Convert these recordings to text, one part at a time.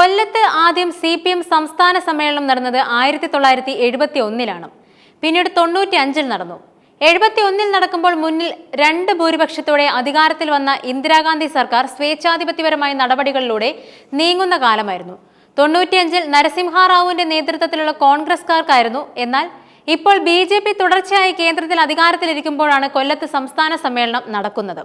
കൊല്ലത്ത് ആദ്യം C P M സംസ്ഥാന സമ്മേളനം നടന്നത് ആയിരത്തി തൊള്ളായിരത്തി എഴുപത്തി ഒന്നിലാണ് പിന്നീട് തൊണ്ണൂറ്റി അഞ്ചിൽ നടന്നു. എഴുപത്തി ഒന്നിൽ നടക്കുമ്പോൾ മുന്നിൽ രണ്ട് ഭൂരിപക്ഷത്തോടെ അധികാരത്തിൽ വന്ന ഇന്ദിരാഗാന്ധി സർക്കാർ സ്വേച്ഛാധിപത്യപരമായ നടപടികളിലൂടെ നീങ്ങുന്ന കാലമായിരുന്നു. തൊണ്ണൂറ്റിയഞ്ചിൽ നരസിംഹാറാവുവിന്റെ നേതൃത്വത്തിലുള്ള കോൺഗ്രസ്കാർക്കായിരുന്നു എന്നാൽ ഇപ്പോൾ ബി ജെ പി തുടർച്ചയായി കേന്ദ്രത്തിൽ അധികാരത്തിലിരിക്കുമ്പോഴാണ് കൊല്ലത്ത് സംസ്ഥാന സമ്മേളനം നടക്കുന്നത്.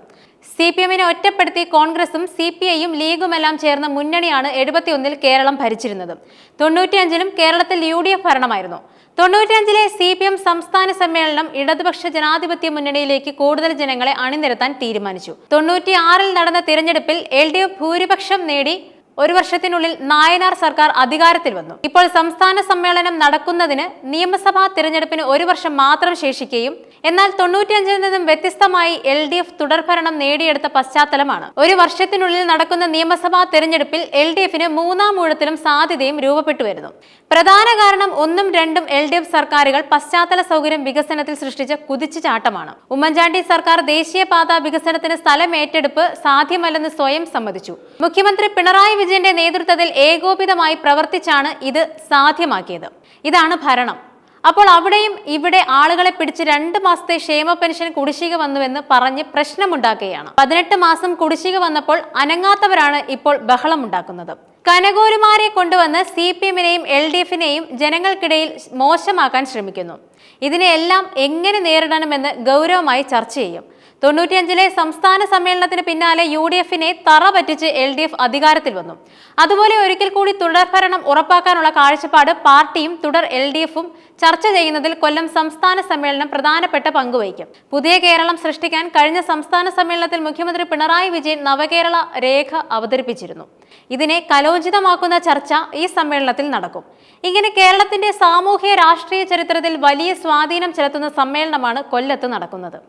സി പി എമ്മിനെ ഒറ്റപ്പെടുത്തി കോൺഗ്രസും സി പി ഐയും ലീഗുമെല്ലാം ചേർന്ന മുന്നണിയാണ് എഴുപത്തിയൊന്നിൽ കേരളം ഭരിച്ചിരുന്നത്. തൊണ്ണൂറ്റിയഞ്ചിലും കേരളത്തിൽ യു ഡി എഫ് ഭരണമായിരുന്നു. തൊണ്ണൂറ്റിയഞ്ചിലെ സി പി എം സംസ്ഥാന സമ്മേളനം ഇടതുപക്ഷ ജനാധിപത്യ മുന്നണിയിലേക്ക് കൂടുതൽ ജനങ്ങളെ അണിനിരത്താൻ തീരുമാനിച്ചു. തൊണ്ണൂറ്റിയാറിൽ നടന്ന തിരഞ്ഞെടുപ്പിൽ എൽ ഡി എഫ് ഭൂരിപക്ഷം നേടി ഒരു വർഷത്തിനുള്ളിൽ നായനാർ സർക്കാർ അധികാരത്തിൽ വന്നു. ഇപ്പോൾ സംസ്ഥാന സമ്മേളനം നടക്കുന്നതിന് നിയമസഭാ തിരഞ്ഞെടുപ്പിന് ഒരു വർഷം മാത്രം ശേഷിക്കുകയും എന്നാൽ തൊണ്ണൂറ്റിയഞ്ചിൽ നിന്നും വ്യത്യസ്തമായി എൽ ഡി എഫ് തുടർഭരണം നേടിയെടുത്ത പശ്ചാത്തലമാണ്. ഒരു വർഷത്തിനുള്ളിൽ നടക്കുന്ന നിയമസഭാ തെരഞ്ഞെടുപ്പിൽ എൽ ഡി എഫിന് മൂന്നാം ഊഴത്തിലും സാധ്യതയും രൂപപ്പെട്ടു വരുന്നു. പ്രധാന കാരണം ഒന്നും രണ്ടും എൽ ഡി എഫ് സർക്കാരുകൾ പശ്ചാത്തല സൗകര്യം വികസനത്തിൽ സൃഷ്ടിച്ച കുതിച്ചുചാട്ടമാണ് ഉമ്മൻചാണ്ടി സർക്കാർ ദേശീയപാത വികസനത്തിന് സ്ഥലം ഏറ്റെടുപ്പ് സാധ്യമല്ലെന്ന് സ്വയം സമ്മതിച്ചു. മുഖ്യമന്ത്രി പിണറായി വിജയന്റെ നേതൃത്വത്തിൽ ഏകോപിതമായി പ്രവർത്തിച്ചാണ് ഇത് സാധ്യമാക്കിയത്. ഇതാണ് ഭരണം. അപ്പോൾ അവിടെയും ഇവിടെ ആളുകളെ പിടിച്ച് രണ്ട് മാസത്തെ ക്ഷേമ പെൻഷൻ കുടിശ്ശിക വന്നുവെന്ന് പറഞ്ഞ് പ്രശ്നമുണ്ടാക്കുകയാണ്. പതിനെട്ട് മാസം കുടിശ്ശിക വന്നപ്പോൾ അനങ്ങാത്തവരാണ് ഇപ്പോൾ ബഹളമുണ്ടാക്കുന്നത്. കനകോരുമാരെ കൊണ്ടുവന്ന് സി പി എമ്മിനെയും എൽ ഡി എഫിനെയും ജനങ്ങൾക്കിടയിൽ മോശമാക്കാൻ ശ്രമിക്കുന്നു. ഇതിനെയെല്ലാം എങ്ങനെ നേരിടണമെന്ന് ഗൗരവമായി ചർച്ച ചെയ്യും. തൊണ്ണൂറ്റിയഞ്ചിലെ സംസ്ഥാന സമ്മേളനത്തിന് പിന്നാലെ യു ഡി എഫിനെ തറ പറ്റിച്ച് എൽ ഡി എഫ് അധികാരത്തിൽ വന്നു. അതുപോലെ ഒരിക്കൽ കൂടി തുടർഭരണം ഉറപ്പാക്കാനുള്ള കാഴ്ചപ്പാട് പാർട്ടിയും തുടർ എൽ ഡി എഫും ചർച്ച ചെയ്യുന്നതിൽ കൊല്ലം സംസ്ഥാന സമ്മേളനം പ്രധാനപ്പെട്ട പങ്കുവഹിക്കും പുതിയ കേരളം സൃഷ്ടിക്കാൻ കഴിഞ്ഞ സംസ്ഥാന സമ്മേളനത്തിൽ മുഖ്യമന്ത്രി പിണറായി വിജയൻ നവകേരള രേഖ അവതരിപ്പിച്ചിരുന്നു. ഇതിനെ കലോചിതമാക്കുന്ന ചർച്ച ഈ സമ്മേളനത്തിൽ നടക്കും. ഇങ്ങനെ കേരളത്തിന്റെ സാമൂഹ്യ രാഷ്ട്രീയ ചരിത്രത്തിൽ വലിയ സ്വാധീനം ചെലുത്തുന്ന സമ്മേളനമാണ് കൊല്ലത്ത് നടക്കുന്നത്.